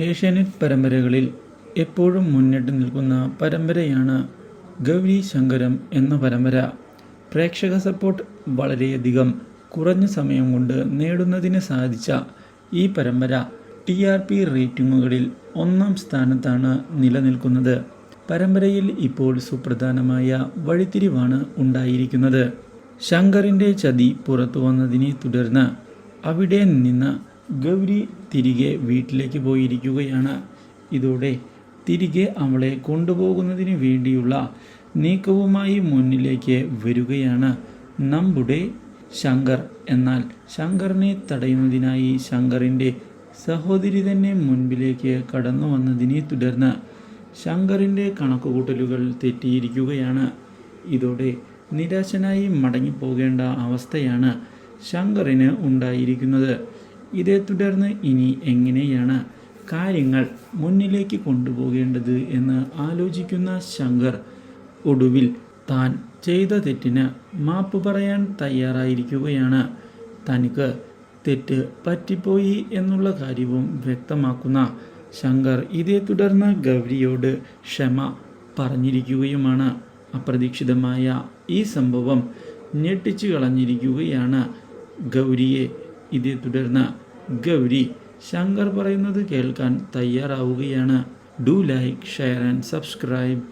ഏഷ്യാനെറ്റ് പരമ്പരകളിൽ എപ്പോഴും മുന്നിട്ട് നിൽക്കുന്ന പരമ്പരയാണ് ഗൗരി ശങ്കരം എന്ന പരമ്പര. പ്രേക്ഷക സപ്പോർട്ട് വളരെയധികം കുറഞ്ഞ സമയം കൊണ്ട് നേടുന്നതിന് സാധിച്ച ഈ പരമ്പര ടി ആർ പി റേറ്റിംഗുകളിൽ ഒന്നാം സ്ഥാനത്താണ് നിലനിൽക്കുന്നത്. പരമ്പരയിൽ ഇപ്പോൾ സുപ്രധാനമായ വഴിത്തിരിവാണ് ഉണ്ടായിരിക്കുന്നത്. ശങ്കറിന്റെ ചതി പുറത്തു വന്നതിനെ തുടർന്ന് അവിടെ നിന്ന് ഗൗരി തിരികെ വീട്ടിലേക്ക് പോയിരിക്കുകയാണ്. ഇതോടെ തിരികെ അവളെ കൊണ്ടുപോകുന്നതിന് വേണ്ടിയുള്ള നീക്കവുമായി മുന്നിലേക്ക് വരികയാണ്. നമ്മുടെ ശങ്കർ. എന്നാൽ ശങ്കറിനെ തടയുന്നതിനായി ശങ്കറിന്റെ സഹോദരി തന്നെ മുൻപിലേക്ക് കടന്നു വന്നതിനെ തുടർന്ന് ശങ്കറിന്റെ കണക്കുകൂട്ടലുകൾ തെറ്റിയിരിക്കുകയാണ്. ഇതോടെ നിരാശനായി മടങ്ങിപ്പോകേണ്ട അവസ്ഥയാണ് ശങ്കറിന് ഉണ്ടായിരിക്കുന്നത്. ഇതേ തുടർന്ന് ഇനി എങ്ങനെയാണ് കാര്യങ്ങൾ മുന്നിലേക്ക് കൊണ്ടുപോകേണ്ടത് എന്ന് ആലോചിക്കുന്ന ശങ്കർ ഒടുവിൽ താൻ ചെയ്ത തെറ്റിന് മാപ്പ് പറയാൻ തയ്യാറായിരിക്കുകയാണ്. തനിക്ക് തെറ്റ് പറ്റിപ്പോയി എന്നുള്ള കാര്യവും വ്യക്തമാക്കുന്ന ശങ്കർ ഇതേ തുടർന്ന് ഗൗരിയോട് ക്ഷമ പറഞ്ഞിരിക്കുകയുമാണ്. അപ്രതീക്ഷിതമായ ഈ സംഭവം ഞെട്ടിച്ചു കളഞ്ഞിരിക്കുകയാണ് ഗൗരിയെ ഇതേ തുടർന്ന് ഗൗരി ശങ്കർ പറയുന്നത് കേൾക്കാൻ തയ്യാറാവുകയാണ്. Do like share and subscribe.